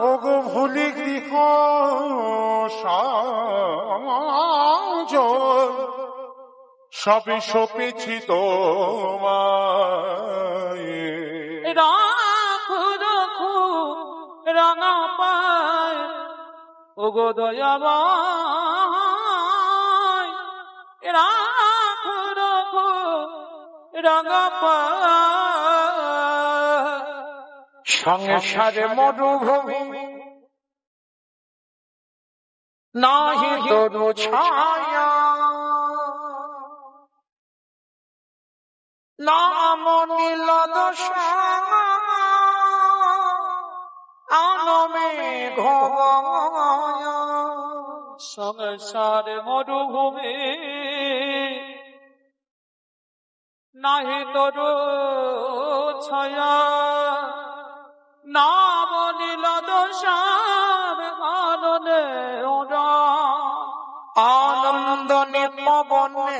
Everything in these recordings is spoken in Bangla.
ওগো ভুলি গৃহ সবে সপেছি তোমায়। রাঙা পায় ওগো দয়াবাই রাখো রাখো রাঙা পায়। সংসারে মরুভূমি। নাহি তরু ছায়া। নাম নীল আনমে সংসার মরুভূমি। নাহি তরু ছায়া। নাম নীল দশার কাননে ওরা আনন্দ নিপবনে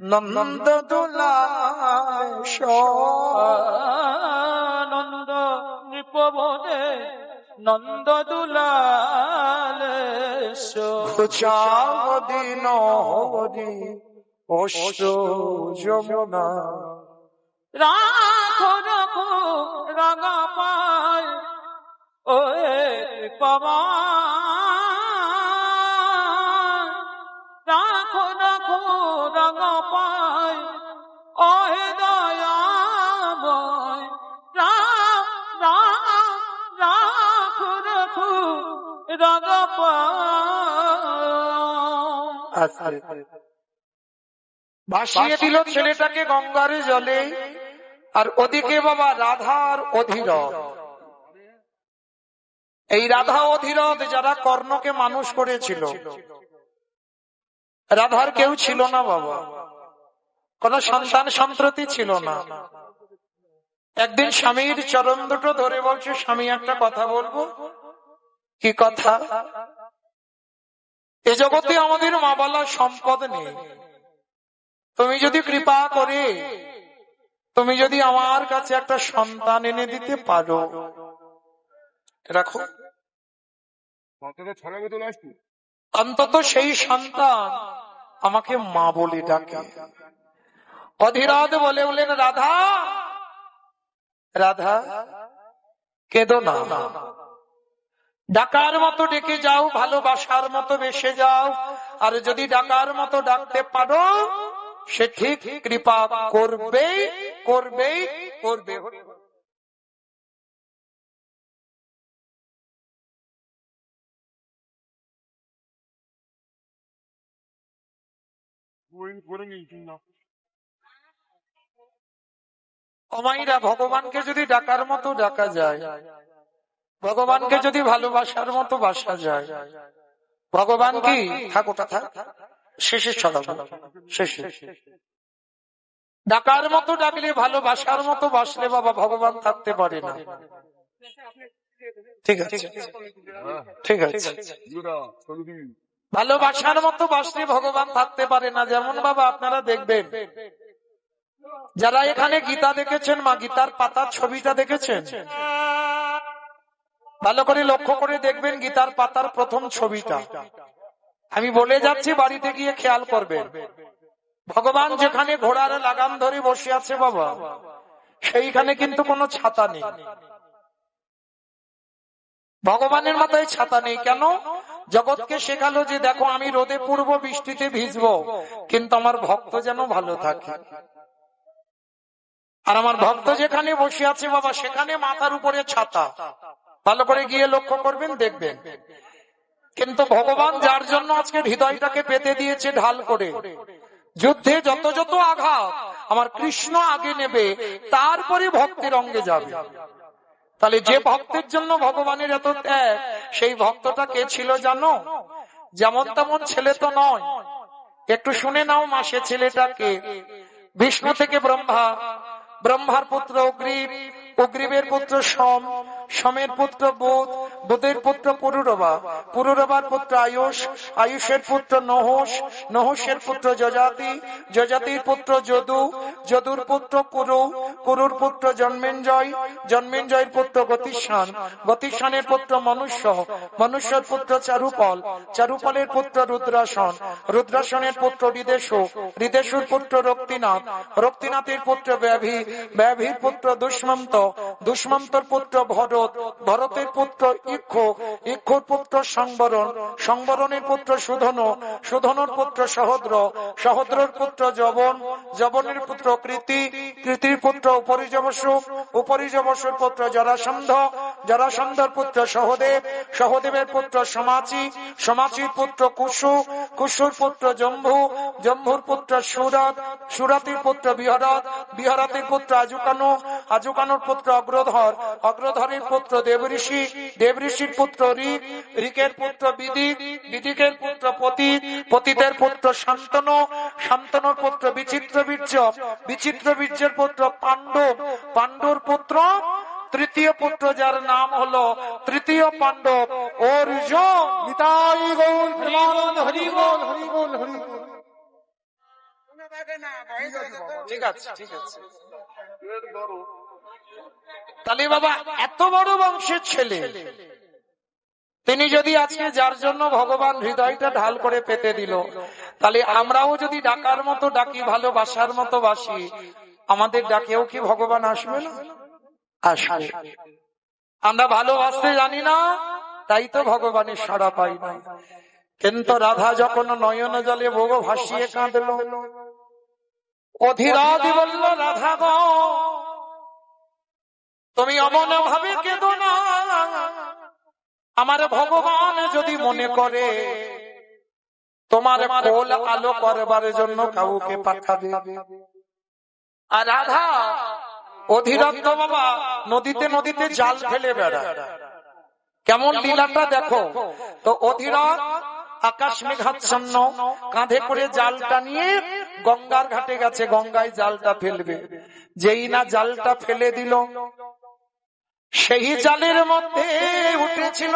নন্দ দুলাশ। আনন্দ নিপবনে নন্দ দুলালে দিন অশ্ব যমুনা। রাখো রাঙা পায় ওয়ে পাবা রাখো রাখো রাঙা পায় ওহে দয়াময়। রাম রাম রাখো রাখো রাঙা ভাসিয়ে দিল ছেলেটাকে গঙ্গারে জলে। আর ওদিকে বাবা রাধার অধীরথ। এই রাধা অধীরথ যারা কর্ণকে মানুষ করেছিল, রাধার কেউ ছিল না বাবা। কোন সন্তান সন্ততি ছিল না। একদিন স্বামীর চরণ দুটো ধরে বলছে, স্বামী, একটা কথা বলব? কি কথা? এ জগতে আমাদের মা বালা সম্পদ নেই। তুমি যদি কৃপা করে তুমি যদি আমার কাছে একটা সন্তান এনে দিতে পারো। রাখো অন্তত সেই সন্তান আমাকে মা বলে ডাকে। অধীরথ বলে বলেন রাধা! রাধা কেঁদো না। ডাকার মতো ডেকে যাও ভালোবাসার মতো বেসে যাও। আর যদি ডাকার মতো ডাকতে পারো সে ঠিক কৃপা করবে করবে করবে অমাইরা ভগবানকে যদি ডাকার মতো ডাকা যায় ভগবানকে যদি ভালোবাসার মতো বাসা যায় ভগবান কি? থাক থাক। শেষে ছড়াবো শেষে। ডাকার মতো ডাকলে, ভালোবাসার মতো বাসলে বাবা ভগবান থাকতে পারে না। ঠিক আছে। ঠিক আছে। ভালোবাসার মতো বাসলে ভগবান থাকতে পারে না, যেমন বাবা আপনারা দেখবেন। যারা এখানে গীতা দেখেছেন, মা গীতার পাতার ছবিটা দেখেছেন? ভালো করে লক্ষ্য করে দেখবেন গীতার পাতার প্রথম ছবিটা। আমি বলে যাচ্ছি, বাড়িতে গিয়ে খেয়াল করবেন। ভগবান যেখানে ঘোড়ার লাগাম ধরে বসে আছে বাবা, সেইখানে কিন্তু কোনো ছাতা নেই। ভগবানের মাথায় ছাতা নেই কেন? জগৎকে শেখালো যে দেখো, আমি রোদে পূর্ব বৃষ্টিতে ভিজবো, কিন্তু আমার ভক্ত যেন ভালো থাকে। আর আমার ভক্ত যেখানে বসে আছে বাবা, সেখানে মাথার উপরে ছাতা। ভালো করে গিয়ে লক্ষ্য করবেন, দেখবেন। কিন্তু ভগবান যার জন্য আজকে হৃদয়টাকে পেতে দিয়েছে ঢাল করে যুদ্ধে যত যত আঘাত আমার কৃষ্ণ আগে নেবে, তারপরে ভক্তের অঙ্গে যাবে। তাহলে যে ভক্তের জন্য ভগবানের এত ত্যাগ, সেই ভক্তটা কে ছিল জানো? যেমন তেমন ছেলে তো নয়। একটু শুনে নাও মাসে ছেলেটাকে। বিষ্ণু থেকে ব্রহ্মা, ব্রহ্মার পুত্র অগ্রীব অগ্রীবের পুত্র সম, সমের পুত্র বোধ, বুধের পুত্র পুরুরবা, পুরুরবার পুত্র আয়ুষ, আয়ুষের পুত্র নহস নহসের পুত্র যজাতি, যজাতির পুত্র যদু, যদুর পুত্র কুরু, কুরুর পুত্র জন্মেঞ্জয়, জন্মেঞ্জয়ের পুত্র গতিষ্ঠান, গতিষ্ঠানের পুত্র মনুষ্য, মনুষ্যর পুত্র চারুপল, চারুপলের পুত্র রুদ্রাসন, রুদ্রাসনের পুত্র হৃদেশু হৃদেশুর পুত্র রক্তিনাথ, রক্তিনাথের পুত্র ব্যাভি, ব্যাভির পুত্র দুষ্মন্ত দুষ্মন্তর পুত্র ভরত, ভরতের পুত্র ইক্ষ, ইক্ষুর পুত্র সংবরণ, সংবরণের পুত্র পুত্র সহদ্র, সহদ্রর পুত্র পুত্র কৃতি, কৃতির পুত্র উপরিজবসু উপরিজবসুর পুত্র জরাসন্ধ, জরাসন্ধর পুত্র সহদেব, সহদেবের পুত্র সমাচি, সমাচির পুত্র কুশু কুশুর পুত্র জম্ভু, জম্ভুর পুত্র সুরাত, সুরতির পুত্র বিহরত, বিহরতের পুত্র আজুকানু আজুকানুর পুত্র অগ্রধর। অগ্রধরের পুত্র দেবঋষি দেবঋষির পুত্র ঋক ঋকের পুত্র বিদিক বিদিকের পুত্র পতিত পতিতের পুত্র শান্তনু শান্তনুর পুত্র বিচিত্র বীর্য বিচিত্র বীর্যের পুত্র পাণ্ডব পাণ্ডুর পুত্র তৃতীয় পুত্র যার নাম হলো তৃতীয় পাণ্ডব অর্জুন। নিতাই গৌর হরি বল হরি বল হরি ঠিক আছে ঠিক আছে তাহলে বাবা, এত বড় বংশের ছেলে। তিনি যদি আজকে যার জন্য ভগবান হৃদয়টা ঢাল করে পেতে দিল, তাহলে আমরাও যদি ডাকার মতো ডাকি, ভালোবাসার মতো বাসি, আমাদের ডাকেও কি ভগবান আসবে না? আমরা ভালোবাসতে জানি না, তাই তো ভগবানের সাড়া পাই না। কিন্তু রাধা যখন নয়ন জলে ভোগ ভাসিয়ে কাঁদল অধীরাদি বলল, রাধা গো তুমি অমন ভাবে কেঁদো না। আমার ভগবান যদি মনে করে, তোমার কোল আলো করবার জন্য কাউকে পাঠাবে। আর রাধা, অধীরত্ব বাবা, নদীতে নদীতে জাল ফেলে বেড়ায়। কেমন লীলাটা দেখো। তো অধীরথ, আকাশ মেঘাচ্ছন্ন, কাঁধে করে জালটা নিয়ে গঙ্গার ঘাটে গেছে, গঙ্গায় জালটা ফেলবে। যেই না জালটা ফেলে দিল সেই জালের মধ্যে উঠেছিল।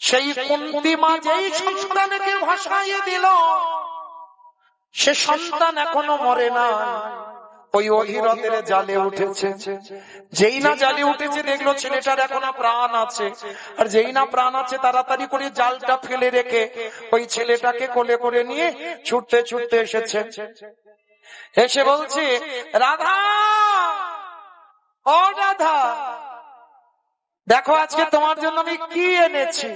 সেই কুন্তি মা যেই সন্তানকে ভাসাইয়ে দিল। সে সন্তান এখনও মরে না ওই অধীরথের জালে উঠেছে। যেই না জালে উঠেছে, দেখল ছেলেটার এখনও প্রাণ আছে। আর যেই না প্রাণ আছে, তাড়াতাড়ি করে জালটা ফেলে রেখে ওই ছেলেটাকে কোলে করে নিয়ে ছুটতে ছুটতে এসেছে। এসে বলছে, রাধা! ও দেখো, আজকে তোমার জন্য আমি কি এনেছি?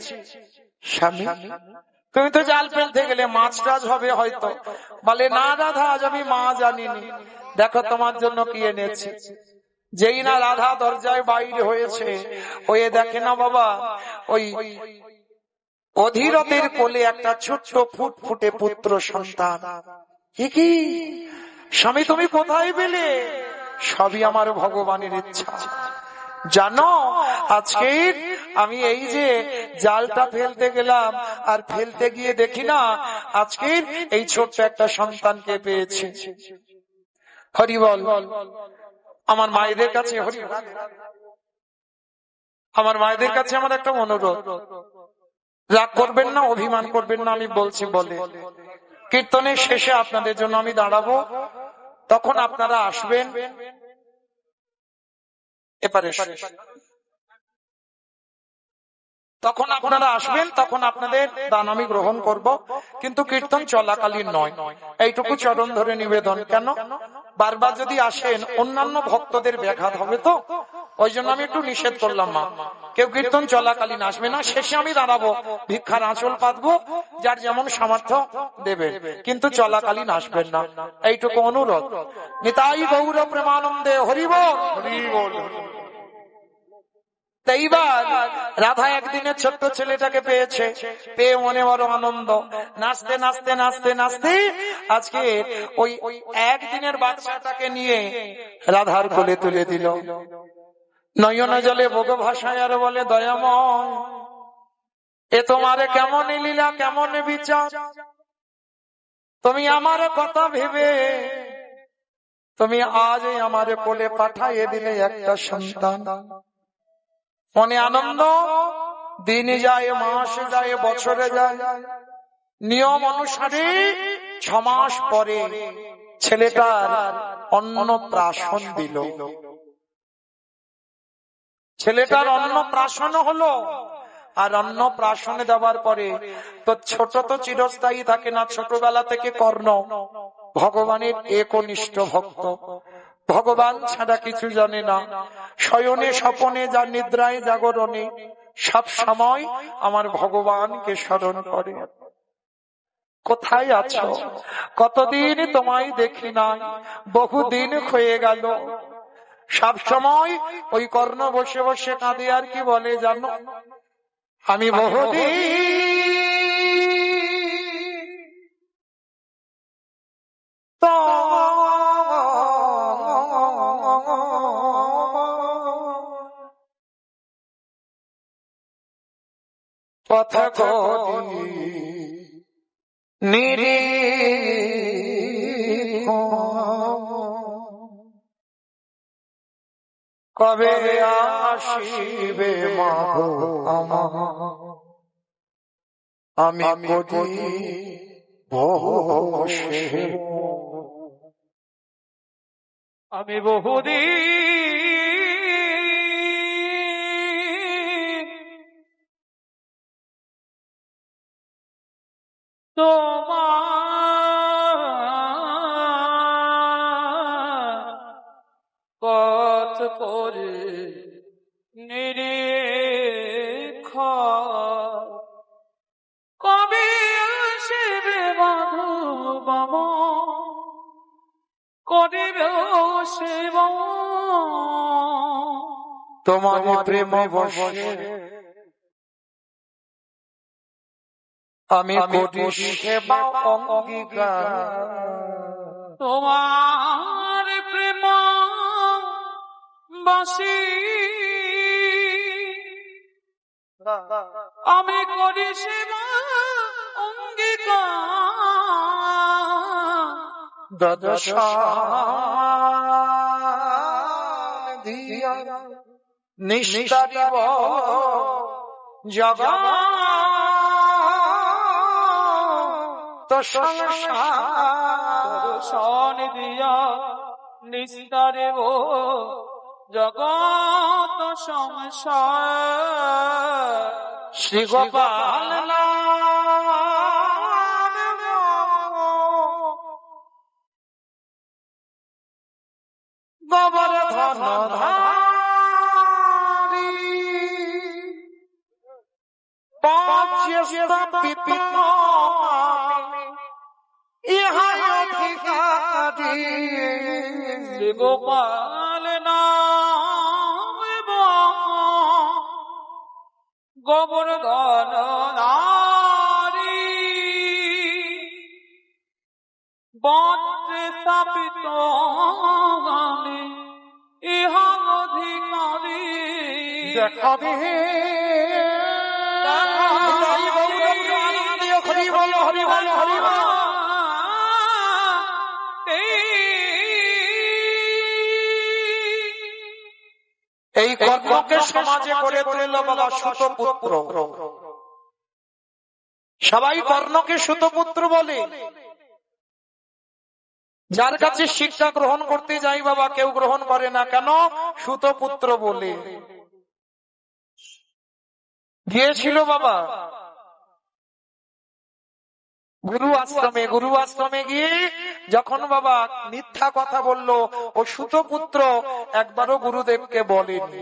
তুমি তো জাল ফেলতে গেলে মাছ টাছ হবে হয়তো। বলে, না রাধা, আজ আমি মা জানিনি। দেখো, তোমার জন্য কি এনেছি? যেই না রাধা দরজায় বাইরে হয়েছে হয়ে দেখে না বাবা, ওই অধীরতের কোলে একটা ছোট্ট ফুট ফুটে পুত্র সন্তান। এ কি? স্বামী, তুমি কোথায় পেলে? সবই আমার ভগবানের ইচ্ছা। জানো, আজকে আমি এই যে জালটা ফেলতে গেলাম, আর ফেলতে গিয়ে দেখি না, আজকে এই ছোট্ট একটা সন্তানকে পেয়েছি। হরি বল, আমার মায়েদের কাছে, হরি আমার মায়েদের কাছে আমার একটা অনুরোধ। রাগ করবেন না, অভিমান করবেন না, আমি বলছি বলে। কীর্তনের শেষে আপনাদের জন্য আমি দাঁড়াবো। তখন আপনারা আসবেন। এপারে তখন আপনারা আসবেন, তখন আপনাদের দান আমি গ্রহণ করব। কিন্তু কীর্তন চলাকালীন নয়। এইটুকু চরণ ধরে নিবেদন। কেন? বারবার যদি আসেন, অন্যান্য ভক্তদের ব্যাঘাত হবে তো? ওই জন্য আমি একটু নিষেধ করলাম, মা। কেউ কীর্তন চলাকালীন আসবে না, শেষে আমি দাঁড়াবো, ভিক্ষার আঁচল পাতবো, যার যেমন সামর্থ্য দেবে। কিন্তু চলাকালীন আসবেন না। এইটুকু অনুরোধ। নিতাই গৌর প্রেমানন্দে হরিব হরি বল হরি বল। এইবার রাধা একদিনের ছোট্ট ছেলেটাকে পেয়েছে। পেয়ে মনে বড় আনন্দ। নাচতে নাচতে নাচতে নাচতে আজকে ওই একদিনের বাচ্চাটাকে নিয়ে রাধার কোলে তুলে দিল। নয়ন জলে ভাষায় আর বলে, দয়াময়, এ তোমার কেমন লীলা, কেমন বিচার? তুমি আমার কথা ভেবে, তুমি আজ আমার কোলে পাঠাইয়ে দিলে একটা সন্তান। মনে আনন্দ, দিন যায়, মাস যায়, বছরে যায়। নিয়ম অনুসারে ছ মাস পরে ছেলেটার অন্ন প্রাশন দিল। ছেলেটার অন্ন প্রাশন হলো, আর অন্ন প্রাশনে দেওয়ার পরে তো ছোট তো চিরস্থায়ী থাকে না, ছোটবেলা থেকে কর্ণ। ভগবানের একনিষ্ঠ ভক্ত। ভগবান ছাড়া কিছু জানে না। শয়নে স্বপনে যা নিদ্রায় জাগরণে সব সময় আমার ভগবানকে স্মরণ করে। কোথায় আছো? কতদিন তোমায় দেখি নাই, বহুদিন হয়ে গেল। সব সময় ওই কর্ণ বসে বসে কাঁদে আর কি বলে জানো? আমি বহুদিন পথ করি কবে। আসিবে মাগো আমি বসে আমি বহুদিন তোমার পথ করে নিরীক্ষ। কবে আসবে মাধব করিবে শিব। তোমার প্রেম বসে আমি করি সেবা অঙ্গীকার। তোমার প্রেম বাসি। আমি করি সেবা অঙ্গীকার। দদশান দিয়া নিষ্ঠরিব জগৎ সংসার দিয়া নিস্তারে ও জগত সংসার। শ্রী গোপাল ধন ধারি পাঁচ স্থাপিত শ্রী গোপাল নাম গোবর্ধন নারী বন্ত্রে স্থাপিত গানে ইহা অধিকারী দেখা দে হরি বল হরি বল হরি বল এই কর্মকে সমাজে করে তুলল বাবা সুতপুত্র। সবাই কর্ণকে সুতপুত্র বলে। যার কাছে শিক্ষা গ্রহণ করতে যাই বাবা, কেউ গ্রহণ করে না। কেন? সুতপুত্র বলে। গিয়েছিল বাবা গুরু আশ্রমে গুরু আশ্রমে গিয়ে যখন বাবা মিথ্যা কথা বলল, ও সুতপুত্র, একবারও গুরুদেবকে বলেনি।